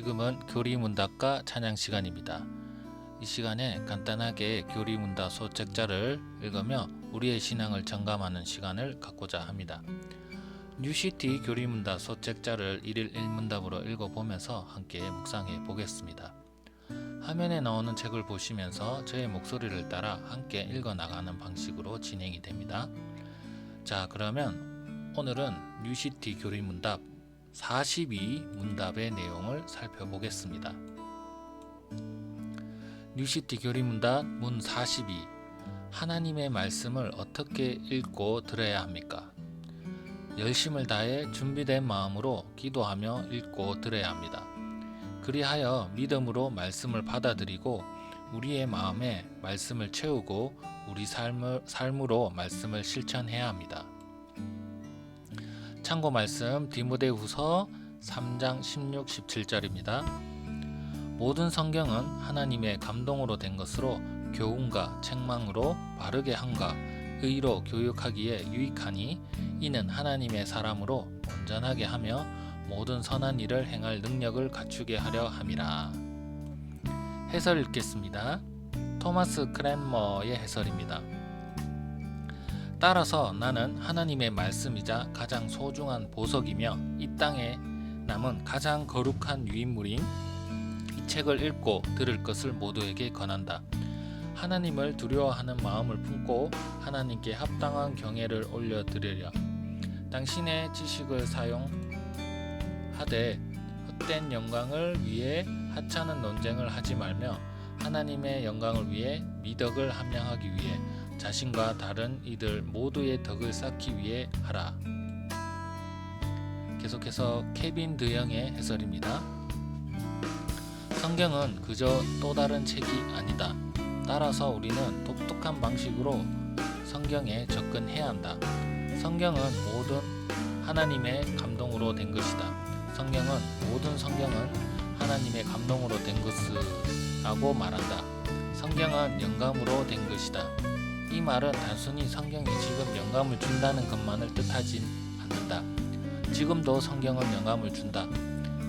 네, 지금은 교리문답과 찬양 시간입니다. 이 시간에 간단하게 교리문답 소책자를 읽으며 우리의 신앙을 점검하는 시간을 갖고자 합니다. 뉴시티 교리문답 소책자를 일일 일문답으로 읽어보면서 함께 묵상해 보겠습니다. 화면에 나오는 책을 보시면서 저의 목소리를 따라 함께 읽어 나가는 방식으로 진행이 됩니다. 자, 그러면 오늘은 뉴시티 교리문답 42 문답의 내용을 살펴보겠습니다. 뉴시티 교리문답 문 42. 하나님의 말씀을 어떻게 읽고 들어야 합니까? 열심을 다해 준비된 마음으로 기도하며 읽고 들어야 합니다. 그리하여 믿음으로 말씀을 받아들이고 우리의 마음에 말씀을 채우고 우리 삶을, 삶으로 말씀을 실천해야 합니다. 참고 말씀 디모데 후서 3장 16, 17절입니다. 모든 성경은 하나님의 감동으로 된 것으로 교훈과 책망으로 바르게 함과 의로 교육하기에 유익하니 이는 하나님의 사람으로 온전하게 하며 모든 선한 일을 행할 능력을 갖추게 하려 함이라. 해설 읽겠습니다. 토마스 크랜머의 해설입니다. 따라서 나는 하나님의 말씀이자 가장 소중한 보석이며 이 땅에 남은 가장 거룩한 유인물인 이 책을 읽고 들을 것을 모두에게 권한다. 하나님을 두려워하는 마음을 품고 하나님께 합당한 경애를 올려드리려. 당신의 지식을 사용하되 헛된 영광을 위해 하찮은 논쟁을 하지 말며 하나님의 영광을 위해 미덕을 함양하기 위해 자신과 다른 이들 모두의 덕을 쌓기 위해 하라. 계속해서 케빈 드영의 해설입니다. 성경은 그저 또 다른 책이 아니다. 따라서 우리는 독특한 방식으로 성경에 접근해야 한다. 성경은 모든 하나님의 감동으로 된 것이다. 성경은 모든 성경은 하나님의 감동으로 된 것이라고 말한다. 성경은 영감으로 된 것이다. 이 말은 단순히 성경이 지금 영감을 준다는 것만을 뜻하진 않는다. 지금도 성경은 영감을 준다.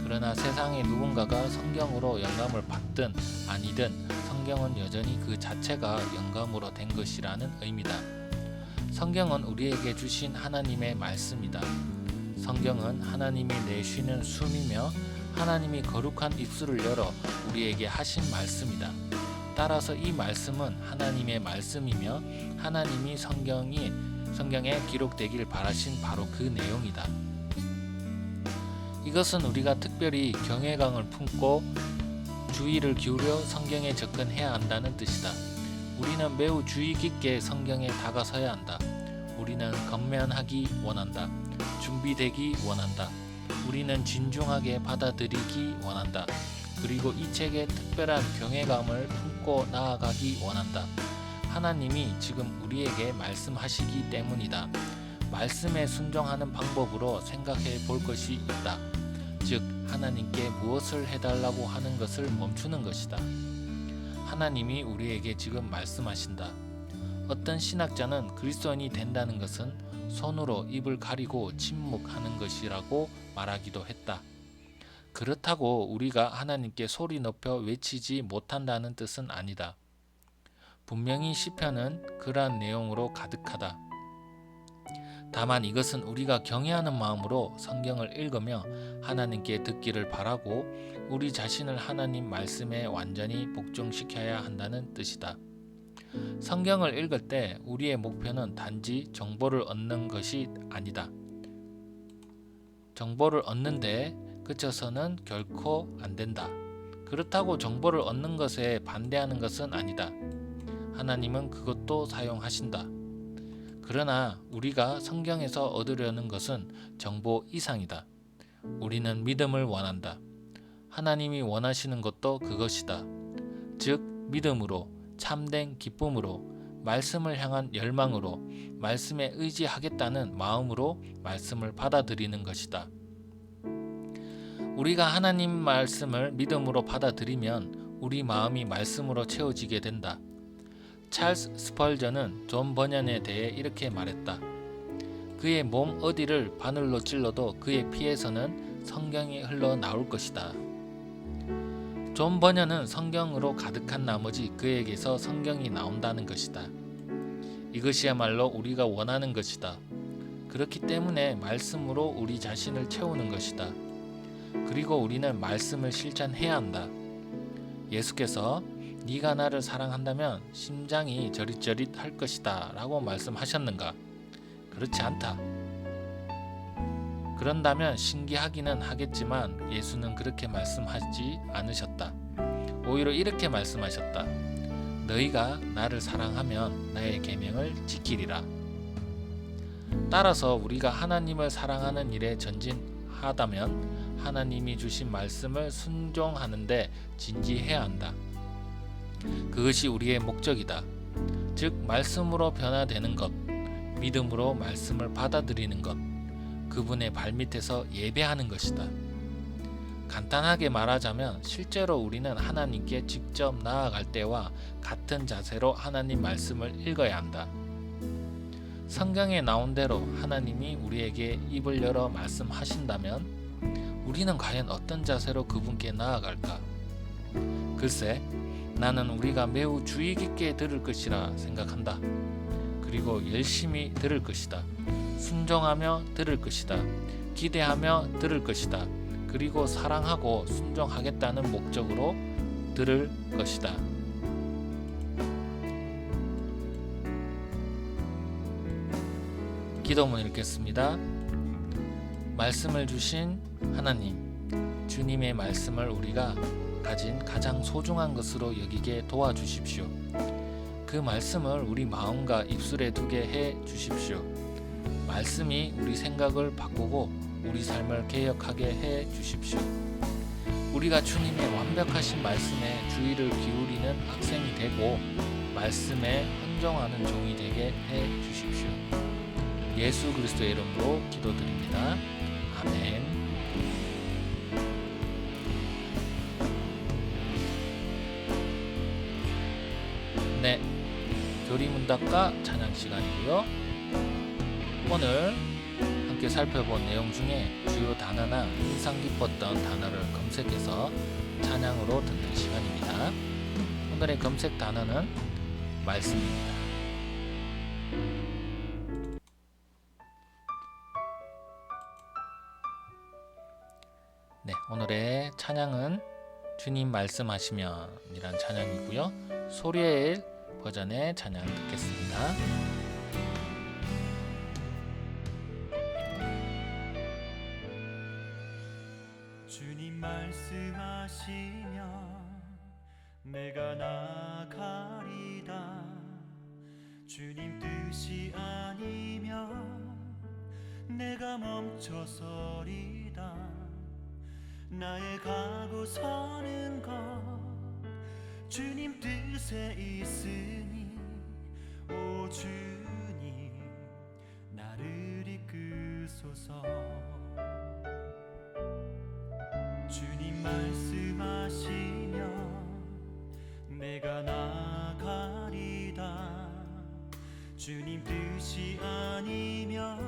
그러나 세상의 누군가가 성경으로 영감을 받든 아니든 성경은 여전히 그 자체가 영감으로 된 것이라는 의미다. 성경은 우리에게 주신 하나님의 말씀이다. 성경은 하나님이 내쉬는 숨이며 하나님이 거룩한 입술을 열어 우리에게 하신 말씀이다. 따라서 이 말씀은 하나님의 말씀이며 하나님이 성경이 성경에 기록되길 바라신 바로 그 내용이다. 이것은 우리가 특별히 경외감을 품고 주의를 기울여 성경에 접근해야 한다는 뜻이다. 우리는 매우 주의 깊게 성경에 다가서야 한다. 우리는 건면하기 원한다. 준비되기 원한다. 우리는 진중하게 받아들이기 원한다. 그리고 이 책에 특별한 경외감을 품고 나아가기 원한다. 하나님이 지금 우리에게 말씀하시기 때문이다. 말씀에 순종하는 방법으로 생각해 볼 것이 있다. 즉, 하나님께 무엇을 해달라고 하는 것을 멈추는 것이다. 하나님이 우리에게 지금 말씀하신다. 어떤 신학자는 그리스도인이 된다는 것은 손으로 입을 가리고 침묵하는 것이라고 말하기도 했다. 그렇다고 우리가 하나님께 소리 높여 외치지 못한다는 뜻은 아니다. 분명히 시편은 그러한 내용으로 가득하다. 다만 이것은 우리가 경외하는 마음으로 성경을 읽으며 하나님께 듣기를 바라고 우리 자신을 하나님 말씀에 완전히 복종시켜야 한다는 뜻이다. 성경을 읽을 때 우리의 목표는 단지 정보를 얻는 것이 아니다. 정보를 얻는데 그쳐서는 결코 안 된다. 그렇다고 정보를 얻는 것에 반대하는 것은 아니다. 하나님은 그것도 사용하신다. 그러나 우리가 성경에서 얻으려는 것은 정보 이상이다. 우리는 믿음을 원한다. 하나님이 원하시는 것도 그것이다. 즉, 믿음으로, 참된 기쁨으로, 말씀을 향한 열망으로, 말씀에 의지하겠다는 마음으로 말씀을 받아들이는 것이다. 우리가 하나님 말씀을 믿음으로 받아들이면 우리 마음이 말씀으로 채워지게 된다. 찰스 스펄전은 존 버년에 대해 이렇게 말했다. 그의 몸 어디를 바늘로 찔러도 그의 피에서는 성경이 흘러 나올 것이다. 존 버녀는 성경으로 가득한 나머지 그에게서 성경이 나온다는 것이다. 이것이야말로 우리가 원하는 것이다. 그렇기 때문에 말씀으로 우리 자신을 채우는 것이다. 그리고 우리는 말씀을 실천해야 한다. 예수께서 네가 나를 사랑한다면 심장이 저릿저릿 할 것이다 라고 말씀하셨는가? 그렇지 않다. 그런다면 신기하기는 하겠지만 예수는 그렇게 말씀하지 않으셨다. 오히려 이렇게 말씀하셨다. 너희가 나를 사랑하면 나의 계명을 지키리라. 따라서 우리가 하나님을 사랑하는 일에 전진하다면 하나님이 주신 말씀을 순종하는데 진지해야 한다. 그것이 우리의 목적이다. 즉 말씀으로 변화되는 것, 믿음으로 말씀을 받아들이는 것, 그분의 발밑에서 예배하는 것이다. 간단하게 말하자면 실제로 우리는 하나님께 직접 나아갈 때와 같은 자세로 하나님 말씀을 읽어야 한다. 성경에 나온 대로 하나님이 우리에게 입을 열어 말씀하신다면 우리는 과연 어떤 자세로 그분께 나아갈까? 글쎄, 나는 우리가 매우 주의 깊게 들을 것이라 생각한다. 그리고 열심히 들을 것이다. 순종하며 들을 것이다. 기대하며 들을 것이다. 그리고 사랑하고 순종하겠다는 목적으로 들을 것이다. 기도문 읽겠습니다. 말씀을 주신 하나님, 주님의 말씀을 우리가 가진 가장 소중한 것으로 여기게 도와주십시오. 그 말씀을 우리 마음과 입술에 두게 해 주십시오. 말씀이 우리 생각을 바꾸고 우리 삶을 개혁하게 해 주십시오. 우리가 주님의 완벽하신 말씀에 주의를 기울이는 학생이 되고 말씀에 헌정하는 종이 되게 해 주십시오. 예수 그리스도의 이름으로 기도드립니다. 아멘. 네, 교리문답과 찬양 시간이고요. 오늘 함께 살펴본 내용 중에 주요 단어나 인상 깊었던 단어를 검색해서 찬양으로 듣는 시간입니다. 오늘의 검색 단어는 말씀입니다. 찬양은 주님 말씀하시면이란 찬양이고요. 소리엘 버전의 찬양 듣겠습니다. 주님 말씀하시면 내가 나가리다 주님 뜻이 아니면 내가 멈춰서리다 나의 가고 서는 것. 주님 뜻에 있으니 오 주님 나를 이끄소서. 주님 말씀하시면 내가 나가리다. 주님 뜻이 아니면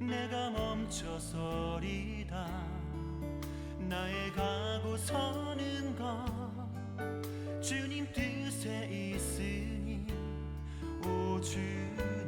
내가 멈춰서리다 나의 가고 서는 것. 주님 뜻에 있으니 오 주님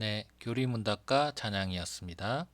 네, 교리문답과 찬양이었습니다.